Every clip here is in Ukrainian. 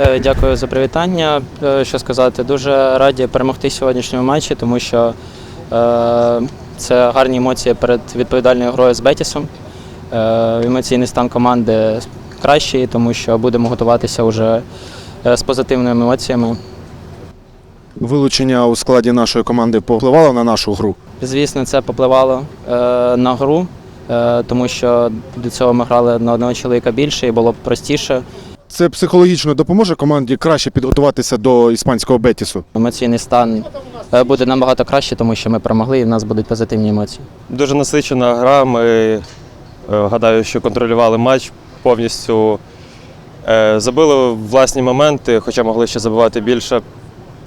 Е, Дякую за привітання. Е, Що сказати, дуже раді перемогти в сьогоднішньому матчі, тому що е, це гарні емоції перед відповідальною грою з Бетісом. Емоційний стан команди кращий, тому що будемо готуватися вже з позитивними емоціями. Вилучення у складі нашої команди повпливало на нашу гру. Звісно, це попливало на гру, тому що до цього ми грали на одного чоловіка більше і було б простіше. Це психологічно допоможе команді краще підготуватися до іспанського Бетісу. Емоційний стан е, буде набагато краще, тому що ми перемогли і в нас будуть позитивні емоції. Дуже насичена гра. Ми е, гадаю, що контролювали матч повністю. Е, Забили власні моменти, хоча могли ще забивати більше.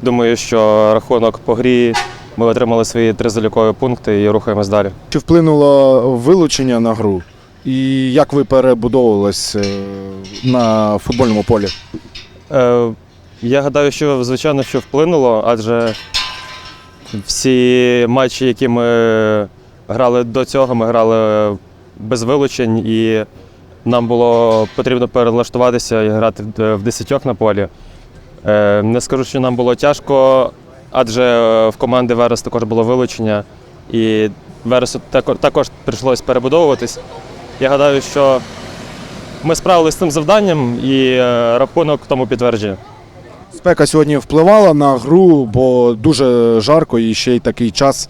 Думаю, що рахунок по грі ми отримали свої три залікові пункти і рухаємось далі. Чи вплинуло вилучення на гру? І як ви перебудовувались е, на футбольному полі? Е, Я гадаю, що звичайно що вплинуло, адже всі матчі, які ми грали до цього, ми грали без вилучень, і нам було потрібно перелаштуватися і грати в- десятьох на полі. Е, Не скажу, що нам було тяжко, адже в команди Верес також було вилучення, і Вересу також прийшлось перебудовуватись. Я гадаю, що ми справилися з цим завданням і е, рахунок тому підтверджує. Спека сьогодні впливала на гру, бо дуже жарко і ще й такий час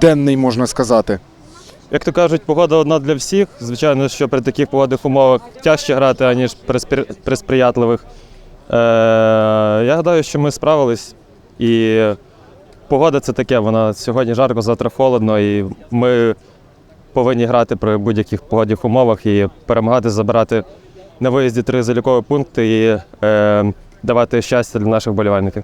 денний, можна сказати. Як то кажуть, погода одна для всіх. Звичайно, що при таких погодних умовах тяжче грати, аніж при, спри- при сприятливих. Е, я гадаю, що ми справились. І погода це таке, вона сьогодні жарко, завтра холодно, і ми повинні грати при будь-яких погодних умовах і перемагати, забирати на виїзді три залікові пункти і е, давати щастя для наших болівальників.